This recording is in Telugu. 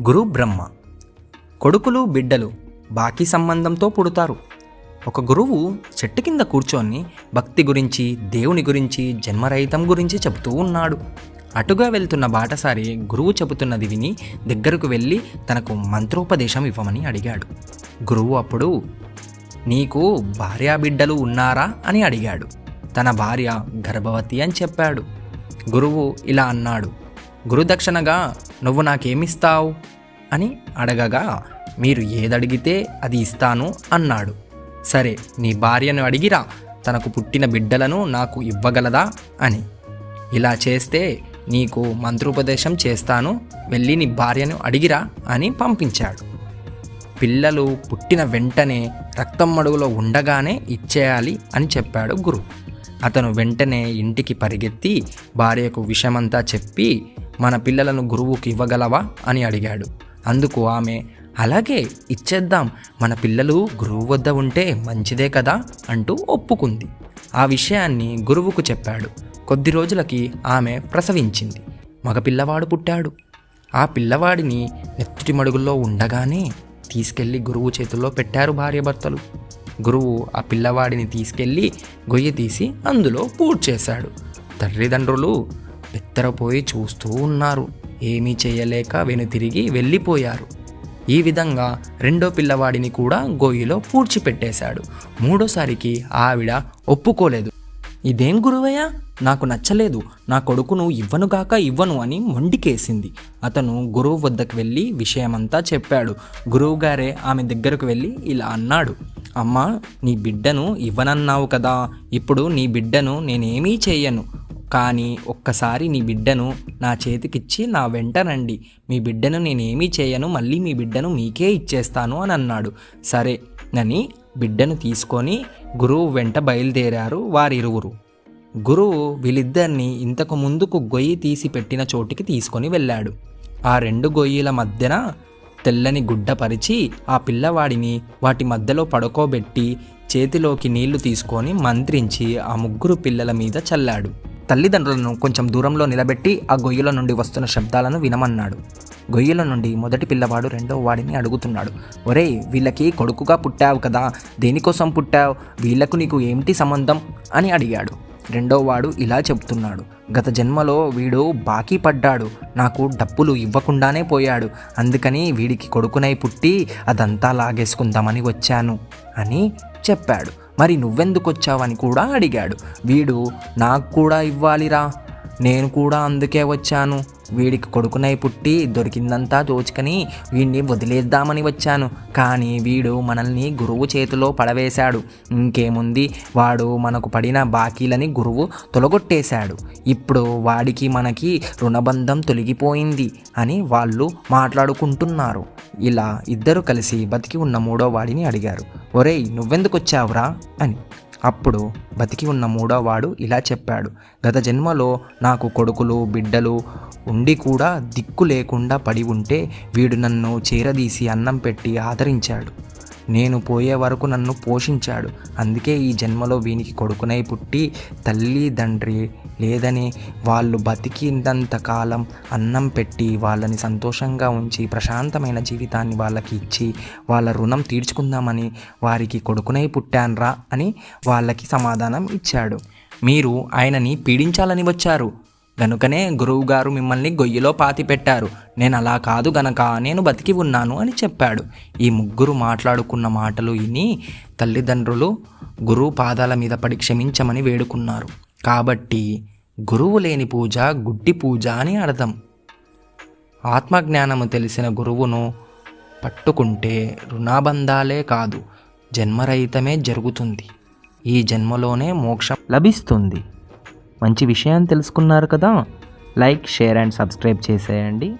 గురు బ్రహ్మ కొడుకులు బిడ్డలు బాకీ సంబంధంతో పుడతారు. ఒక గురువు చెట్టు కింద కూర్చొని భక్తి గురించి దేవుని గురించి జన్మరహితం గురించి చెబుతూ ఉన్నాడు. అటుగా వెళ్తున్న బాటసారి గురువు చెబుతున్నది విని దగ్గరకు వెళ్ళి తనకు మంత్రోపదేశం ఇవ్వమని అడిగాడు. గురువు అప్పుడు నీకు భార్యా బిడ్డలు ఉన్నారా? అని అడిగాడు. తన భార్య గర్భవతి అని చెప్పాడు. గురువు ఇలా అన్నాడు గురుదక్షిణగా నువ్వు నాకేమిస్తావు? అని అడగగా మీరు ఏదడిగితే అది ఇస్తాను అన్నాడు. సరే నీ భార్యను అడిగిరా తనకు పుట్టిన బిడ్డలను నాకు ఇవ్వగలదా? అని. ఇలా చేస్తే నీకు మంత్రోపదేశం చేస్తాను వెళ్ళి నీ భార్యను అడిగిరా అని పంపించాడు. పిల్లలు పుట్టిన వెంటనే రక్తం మడుగులో ఉండగానే ఇచ్చేయాలి అని చెప్పాడు గురువు. అతను వెంటనే ఇంటికి పరిగెత్తి భార్యకు విషయమంతా చెప్పి మన పిల్లలను గురువుకి ఇవ్వగలవా అని అడిగాడు. అందుకు ఆమె అలాగే ఇచ్చేద్దాం. మన పిల్లలు గురువు వద్ద ఉంటే మంచిదే కదా? అంటూ ఒప్పుకుంది. ఆ విషయాన్ని గురువుకు చెప్పాడు. కొద్ది రోజులకి ఆమె ప్రసవించింది. మగ పిల్లవాడు పుట్టాడు. ఆ పిల్లవాడిని నెత్తుటి మడుగుల్లో ఉండగానే తీసుకెళ్ళి గురువు చేతుల్లో పెట్టారు భార్యభర్తలు గురువు ఆ పిల్లవాడిని తీసుకెళ్ళి గొయ్యి తీసి అందులో పూడ్చేశాడు. తల్లిదండ్రులు ఎత్తరపోయి చూస్తూ ఉన్నారు. ఏమీ చేయలేక వెనుతిరిగి వెళ్ళిపోయారు. ఈ విధంగా రెండో పిల్లవాడిని కూడా గోయిలో పూడ్చిపెట్టేశాడు. మూడోసారికి ఆవిడ ఒప్పుకోలేదు. ఇదేం గురువయ్య? నాకు నచ్చలేదు. నా కొడుకును ఇవ్వనుగాక ఇవ్వను అని మొండికేసింది. అతను గురువు వద్దకు వెళ్ళి విషయమంతా చెప్పాడు. గురువుగారే ఆమె దగ్గరకు వెళ్ళి ఇలా అన్నాడు. అమ్మా నీ బిడ్డను ఇవ్వనన్నావు కదా. ఇప్పుడు నీ బిడ్డను నేనేమీ చేయను కానీ ఒక్కసారి నీ బిడ్డను నా చేతికిచ్చి నా వెంట రండి. మీ బిడ్డను నేనేమీ చేయను మళ్ళీ మీ బిడ్డను మీకే ఇచ్చేస్తాను అని అన్నాడు. సరే అని బిడ్డను తీసుకొని గురువు వెంట బయలుదేరారు వారిరువురు. గురువు వీళ్ళిద్దరిని ఇంతకు ముందుకు గొయ్యి తీసి పెట్టిన చోటికి తీసుకొని వెళ్ళాడు. ఆ రెండు గొయ్యిల మధ్యన తెల్లని గుడ్డ పరిచి ఆ పిల్లవాడిని వాటి మధ్యలో పడుకోబెట్టి చేతిలోకి నీళ్ళు తీసుకొని మంత్రించి ఆ ముగ్గురు పిల్లల మీద చల్లాడు. తల్లిదండ్రులను కొంచెం దూరంలో నిలబెట్టి ఆ గొయ్యిల నుండి వస్తున్న శబ్దాలను వినమన్నాడు. గొయ్యిల నుండి మొదటి పిల్లవాడు రెండో వాడిని అడుగుతున్నాడు. ఒరేయ్ వీళ్ళకి కొడుకుగా పుట్టావు కదా దేనికోసం పుట్టావు వీళ్ళకు నీకు ఏమిటి సంబంధం? అని అడిగాడు. రెండో వాడు ఇలా చెప్తున్నాడు గత జన్మలో వీడు బాకీ పడ్డాడు నాకు డబ్బులు ఇవ్వకుండానే పోయాడు అందుకని వీడికి కొడుకునై పుట్టి అదంతా లాగేసుకుందామని వచ్చాను అని చెప్పాడు. మరి నువ్వెందుకు వచ్చావని కూడా అడిగాడు. వీడు నాకు కూడా ఇవ్వాలిరా. నేను కూడా అందుకే వచ్చాను. వీడికి కొడుకునై పుట్టి దొరికిందంతా దోచుకొని వీడిని వదిలేద్దామని వచ్చాను. కానీ వీడు మనల్ని గురువు చేతిలో పడవేశాడు. ఇంకేముంది? వాడు మనకు పడిన బాకీలని గురువు తొలగొట్టేశాడు. ఇప్పుడు వాడికి మనకి రుణబంధం తొలగిపోయింది అని వాళ్ళు మాట్లాడుకుంటున్నారు. ఇలా ఇద్దరు కలిసి బతికి ఉన్న మూడో వాడిని అడిగారు. ఒరేయ్ నువ్వెందుకు వచ్చావురా అని. అప్పుడు బతికి ఉన్న మూడో వాడు ఇలా చెప్పాడు. గత జన్మలో నాకు కొడుకులు బిడ్డలు ఉండి కూడా దిక్కు లేకుండా పడి ఉంటే వీడు నన్ను చేరదీసి అన్నం పెట్టి ఆదరించాడు. నేను పోయే వరకు నన్ను పోషించాడు. అందుకే ఈ జన్మలో వీనికి కొడుకునై పుట్టి తల్లి తండ్రి లేదని వాళ్ళు బతికినంత కాలం అన్నం పెట్టి వాళ్ళని సంతోషంగా ఉంచి ప్రశాంతమైన జీవితాన్ని వాళ్ళకి ఇచ్చి వాళ్ళ రుణం తీర్చుకుందామని వారికి కొడుకునై పుట్టాన్రా అని వాళ్ళకి సమాధానం ఇచ్చాడు. మీరు ఆయనని పీడించాలని వచ్చారు. గనుకనే గురువుగారు మిమ్మల్ని గొయ్యిలో పాతి పెట్టారు. నేను అలా కాదు గనక నేను బతికి ఉన్నాను అని చెప్పాడు. ఈ ముగ్గురు మాట్లాడుకున్న మాటలు విని తల్లిదండ్రులు గురువు పాదాల మీద పడి క్షమించమని వేడుకున్నారు. కాబట్టి గురువు లేని పూజ గుడ్డి పూజ అని అర్థం. ఆత్మజ్ఞానము తెలిసిన గురువును పట్టుకుంటే రుణాబంధాలే కాదు జన్మరహితమే జరుగుతుంది. ఈ జన్మలోనే మోక్షం లభిస్తుంది. మంచి విషయాన్ని తెలుసుకున్నారు కదా. లైక్ షేర్ అండ్ సబ్స్క్రైబ్ చేసేయండి.